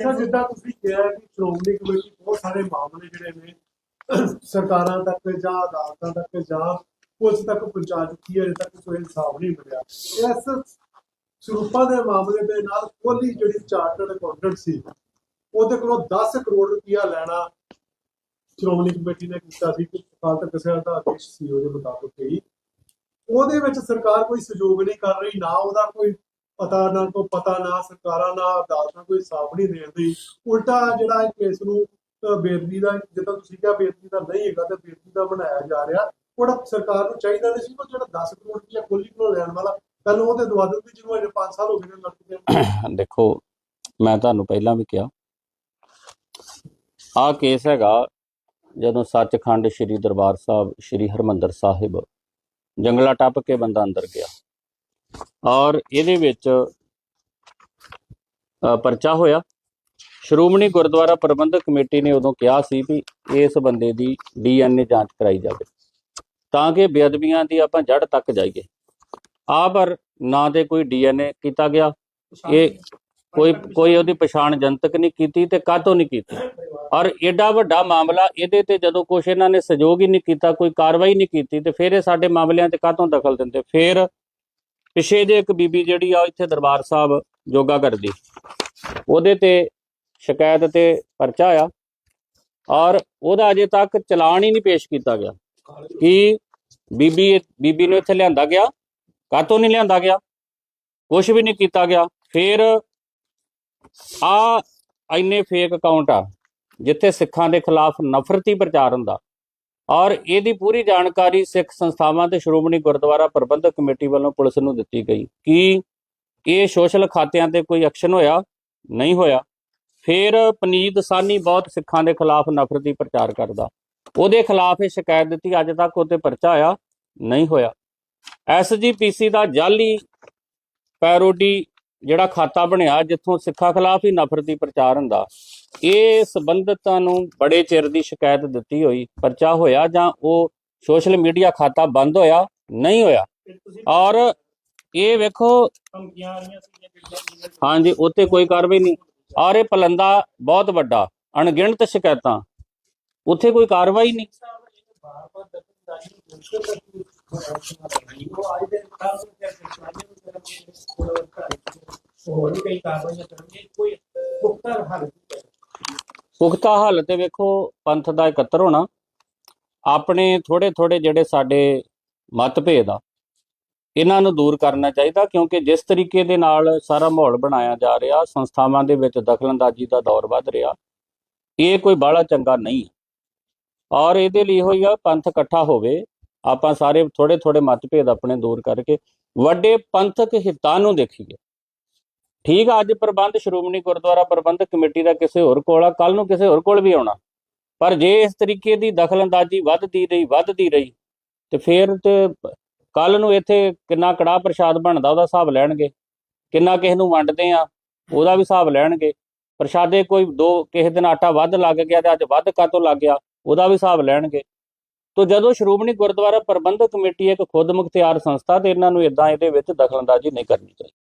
ਅੱਛਾ ਜਿੱਦਾਂ ਤੁਸੀਂ ਕਿਹਾ ਕਿ ਸ਼੍ਰੋਮਣੀ ਕਮੇਟੀ ਬਹੁਤ ਸਾਰੇ ਮਾਮਲੇ ਜਿਹੜੇ ਨੇ ਸਰਕਾਰਾਂ ਤੱਕ ਜਾਂ ਅਦਾਲਤਾਂ ਤੱਕ ਜਾਂ ਪੁਲਿਸ ਤੱਕ ਪਹੁੰਚਾ ਚੁੱਕੀ ਹੈ ਅਜੇ ਤੱਕ ਕੋਈ ਇਨਸਾਫ ਨਹੀਂ ਮਿਲਿਆ। ਇਸ ਸਰੂਪਾਂ ਦੇ ਮਾਮਲੇ ਦੇ ਨਾਲ ਕੋਹਲੀ ਜਿਹੜੀ ਚਾਰਟਰਡ ਅਕਾਊਂਟੈਂਟ ਸੀ ਉਹਦੇ ਕੋਲੋਂ 10 ਕਰੋੜ ਰੁਪਇਆ ਲੈਣਾ ਸ਼੍ਰੋਮਣੀ ਕਮੇਟੀ ਨੇ ਕੀਤਾ ਸੀ ਕਿ ਅਕਾਲ ਤਖਤ ਸਾਹਿਬ ਦਾ ਆਦੇਸ਼ ਸੀ ਉਹਦੇ ਮੁਤਾਬਕ ਹੀ। ਉਹਦੇ ਵਿੱਚ ਸਰਕਾਰ ਕੋਈ ਸਹਿਯੋਗ ਨਹੀਂ ਕਰ ਰਹੀ ਨਾ ਉਹਦਾ ਕੋਈ ਪਤਾ ਨਾ ਕੋ ਪਤਾ ਨਾ ਸਰਕਾਰਾਂ ਨਾ ਅਦਾਲਤਾਂ ਕੋਈ ਸਾਫ਼ ਨਹੀਂ ਦੇ। ਉਲਟਾ ਜਿਹੜਾ ਇਹ ਕੇਸ ਨੂੰ ਅਹ, ਬੇਦਬੀ ਦਾ ਜਿੱਦਾਂ ਤੁਸੀਂ ਕਿਹਾ ਬੇਦਬੀ ਦਾ ਨਹੀਂ ਹੈਗਾ ਤੇ ਬੇਦਬੀ ਦਾ ਬਣਾਇਆ ਜਾ ਰਿਹਾ। ਉਹਦਾ ਸਰਕਾਰ ਨੂੰ ਚਾਹੀਦਾ ਨਹੀਂ ਸੀ ਜਿਹੜਾ 10 ਕਰੋੜ ਰੁਪਇਆ ਕੋਲੀ ਕੋਲ ਲੈਣ ਵਾਲਾ ਕੱਲ ਉਹ ਦਵਾ ਦਿੰਦੀ ਜਿਹਨੂੰ ਅਜੇ 5 ਸਾਲ ਹੋ ਗਏ ਨੇ ਲੱਗ ਦੇਖੋ ਮੈਂ ਤੁਹਾਨੂੰ ਪਹਿਲਾਂ ਵੀ ਕਿਹਾ ਆਹ ਕੇਸ ਹੈਗਾ ਜਦੋਂ ਸੱਚਖੰਡ ਸ੍ਰੀ ਦਰਬਾਰ ਸਾਹਿਬ ਸ੍ਰੀ ਹਰਮੰਦਰ ਸਾਹਿਬ ਜੰਗਲਾ ਟੱਪ ਕੇ ਬੰਦਾ ਅੰਦਰ ਗਿਆ। ਔਰ ਇਹਦੇ ਵਿੱਚ ਪਰਚਾ ਹੋਇਆ। ਸ਼੍ਰੋਮਣੀ ਗੁਰਦੁਆਰਾ ਪ੍ਰਬੰਧਕ ਕਮੇਟੀ ਨੇ ਉਦੋਂ ਕਿਹਾ ਸੀ ਵੀ ਇਸ ਬੰਦੇ ਦੀ ਡੀਐਨਏ ਜਾਂਚ ਕਰਾਈ ਜਾਵੇ ਤਾਂ ਕਿ ਬੇਅਦਬੀਆਂ ਦੀ ਆਪਾਂ ਜੜ ਤੱਕ ਜਾਈਏ। ਆ ਪਰ ਨਾ ਤੇ ਕੋਈ ਡੀਐਨਏ ਕੀਤਾ ਗਿਆ। ਇਹ ਕੋਈ ਕੋਈ ਉਹਦੀ ਪਛਾਣ ਜਨਤਕ ਨਹੀਂ ਕੀਤੀ ਤੇ ਕਾਹਤੋਂ ਨਹੀਂ ਕੀਤੀ। ਔਰ ਐਡਾ ਵੱਡਾ ਮਾਮਲਾ ਇਹਦੇ ਤੇ ਜਦੋਂ ਕੁਛ ਇਹਨਾਂ ਨੇ ਸਹਿਯੋਗ ਹੀ ਨਹੀਂ ਕੀਤਾ ਕੋਈ ਕਾਰਵਾਈ ਨਹੀਂ ਕੀਤੀ ਤੇ ਫਿਰ ਇਹ ਸਾਡੇ ਮਾਮਲਿਆਂ ਤੇ ਕਾਹਤੋਂ ਦਖਲ ਦਿੰਦੇ? ਫਿਰ ਪਿਛੇ ਜੇ ਇੱਕ ਬੀਬੀ ਜਿਹੜੀ ਆ ਇੱਥੇ ਦਰਬਾਰ ਸਾਹਿਬ ਯੋਗਾ ਕਰਦੀ। ਉਹਦੇ ਤੇ ਸ਼ਿਕਾਇਤ ਤੇ ਪਰਚਾ ਆ ਔਰ ਉਹਦਾ ਅਜੇ ਤੱਕ ਚਲਾਨ ਹੀ ਨਹੀਂ ਪੇਸ਼ ਕੀਤਾ ਗਿਆ ਕਿ ਬੀਬੀ ਬੀਬੀ ਨੂੰ ਇੱਥੇ ਲਿਆਂਦਾ ਗਿਆ, ਕਾਹਤੋਂ ਨਹੀਂ ਲਿਆਂਦਾ ਗਿਆ ਕੁਝ ਵੀ ਨਹੀਂ ਕੀਤਾ ਗਿਆ। ਫਿਰ ਆ ਇੰਨੇ ਫੇਕ ਅਕਾਊਂਟ ਆ, ਜਿੱਥੇ ਸਿੱਖਾਂ ਦੇ ਖਿਲਾਫ ਨਫ਼ਰਤੀ ਪ੍ਰਚਾਰ ਹੁੰਦਾ। ਔਰ ਇਹਦੀ ਪੂਰੀ ਜਾਣਕਾਰੀ ਸਿੱਖ ਸੰਸਥਾਵਾਂ ਤੇ ਸ਼੍ਰੋਮਣੀ ਗੁਰਦੁਆਰਾ ਪ੍ਰਬੰਧਕ ਕਮੇਟੀ ਵੱਲੋਂ ਪੁਲਿਸ ਨੂੰ ਦਿੱਤੀ ਗਈ ਕਿ ਇਹ ਸੋਸ਼ਲ ਖਾਤਿਆਂ ਤੇ ਕੋਈ ਐਕਸ਼ਨ ਹੋਇਆ? ਨਹੀਂ ਹੋਇਆ। ਫਿਰ ਪਨੀਤ ਸਾਨੀ ਬਹੁਤ ਸਿੱਖਾਂ ਦੇ ਖਿਲਾਫ ਨਫ਼ਰਤੀ ਪ੍ਰਚਾਰ ਕਰਦਾ। ਉਹਦੇ ਖਿਲਾਫ ਇਹ ਸ਼ਿਕਾਇਤ ਦਿੱਤੀ, ਅੱਜ ਤੱਕ ਉਹਤੇ ਪਰਚਾ ਆਇਆ, ਨਹੀਂ ਹੋਇਆ। ਐਸਜੀਪੀਸੀ ਦਾ ਜਾਲੀ ਪੈਰੋਡੀ ਜਿਹੜਾ ਖਾਤਾ ਬਣਿਆ ਜਿੱਥੋਂ ਸਿੱਖਾਂ ਖਿਲਾਫ ਹੀ ਨਫ਼ਰਤੀ ਪ੍ਰਚਾਰ ਹੁੰਦਾ, ਇਹ ਸੰਬੰਧਤਾਂ ਨੂੰ ਬੜੇ ਚਿਰ ਦੀ ਸ਼ਿਕਾਇਤ ਦਿੱਤੀ ਹੋਈ, ਪਰਚਾ ਹੋਇਆ ਜਾਂ ਉਹ ਸੋਸ਼ਲ ਮੀਡੀਆ ਖਾਤਾ ਬੰਦ ਹੋਇਆ, ਨਹੀਂ ਹੋਇਆ? ਔਰ ਇਹ ਵੇਖੋ, ਹਾਂਜੀ, ਉੱਤੇ ਕੋਈ ਕਾਰਵਾਈ ਨਹੀਂ। ਔਰ ਇਹ ਪਲੰਦਾ ਬਹੁਤ ਵੱਡਾ, ਅਣਗਿਣਤ ਸ਼ਿਕਾਇਤਾਂ। ਉੱਥੇ ਕੋਈ ਕਾਰਵਾਈ ਨਹੀਂ। ਹੋਰ ਵੀ ਕਈ ਕਾਰਵਾਈਆਂ ਕਰਨਗੇ ਕੋਈ ਪੁਖਤਾ ਹੱਲ ਪੁਖਤਾ ਹੱਲ ਤੇ ਵੇਖੋ, ਪੰਥ ਦਾ ਇਕੱਤਰ ਹੋਣਾ, ਆਪਣੇ ਥੋੜੇ ਥੋੜੇ ਜਿਹੜੇ ਸਾਡੇ ਮਤਭੇਦ ਆ, ਇਹਨਾਂ ਨੂੰ ਦੂਰ ਕਰਨਾ ਚਾਹੀਦਾ, ਕਿਉਂਕਿ ਜਿਸ ਤਰੀਕੇ ਦੇ ਨਾਲ ਸਾਰਾ ਮਾਹੌਲ ਬਣਾਇਆ ਜਾ ਰਿਹਾ, ਸੰਸਥਾਵਾਂ ਦੇ ਵਿੱਚ ਦਖਲਅੰਦਾਜ਼ੀ ਦਾ ਦੌਰ ਵੱਧ ਰਿਹਾ, ਇਹ ਕੋਈ ਬਾਹਲਾ ਚੰਗਾ ਨਹੀਂ ਔਰ ਇਹਦੇ ਲਈ ਹੋਈ ਆ, ਪੰਥ ਇਕੱਠਾ ਹੋਵੇ, ਆਪਾਂ ਸਾਰੇ ਥੋੜੇ ਥੋੜੇ ਮਤਭੇਦ ਆਪਣੇ ਦੂਰ ਕਰਕੇ, ਵੱਡੇ ਪੰਥਕ ਹਿੱਤਾਂ ਨੂੰ ਦੇਖੀਏ। ਠੀਕ ਆ, ਅੱਜ ਪ੍ਰਬੰਧ ਸ਼੍ਰੋਮਣੀ ਗੁਰਦੁਆਰਾ ਪ੍ਰਬੰਧਕ ਕਮੇਟੀ ਦਾ ਕਿਸੇ ਹੋਰ ਕੋਲ ਆ ਕੱਲ ਨੂੰ ਕਿਸੇ ਹੋਰ ਕੋਲ ਵੀ ਆਉਣਾ। ਪਰ ਜੇ ਇਸ ਤਰੀਕੇ ਦੀ ਦਖਲਅੰਦਾਜ਼ੀ ਵੱਧਦੀ ਰਹੀ ਵੱਧਦੀ ਰਹੀ, ਤੇ ਫਿਰ ਤੇ ਕੱਲ ਨੂੰ ਇੱਥੇ ਕਿੰਨਾ ਕੜਾਹ ਪ੍ਰਸ਼ਾਦ ਬਣਦਾ, ਉਹਦਾ ਹਿਸਾਬ ਲੈਣਗੇ। ਕਿੰਨਾ ਕਿਸੇ ਨੂੰ ਵੰਡਦੇ ਆ, ਉਹਦਾ ਵੀ ਹਿਸਾਬ ਲੈਣਗੇ। ਪ੍ਰਸ਼ਾਦੇ ਕੋਈ ਦੋ, ਕਿਸੇ ਦਿਨ ਆਟਾ ਵੱਧ ਲੱਗ ਗਿਆ ਤੇ ਅੱਜ ਵੱਧ ਕਾਤੋਂ ਲੱਗ ਗਿਆ, ਉਹਦਾ ਵੀ ਹਿਸਾਬ ਲੈਣਗੇ। ਤੋ ਜਦੋਂ ਸ਼੍ਰੋਮਣੀ ਗੁਰਦੁਆਰਾ ਪ੍ਰਬੰਧਕ ਕਮੇਟੀ ਇੱਕ ਖੁਦ ਮੁਖਤਿਆਰ ਸੰਸਥਾ, ਤੇ ਇਹਨਾਂ ਨੂੰ ਇਦਾਂ ਇਹਦੇ ਵਿੱਚ ਦਖਲਅੰਦਾਜ਼ੀ ਨਹੀਂ ਕਰਨੀ ਚਾਹੀਦੀ।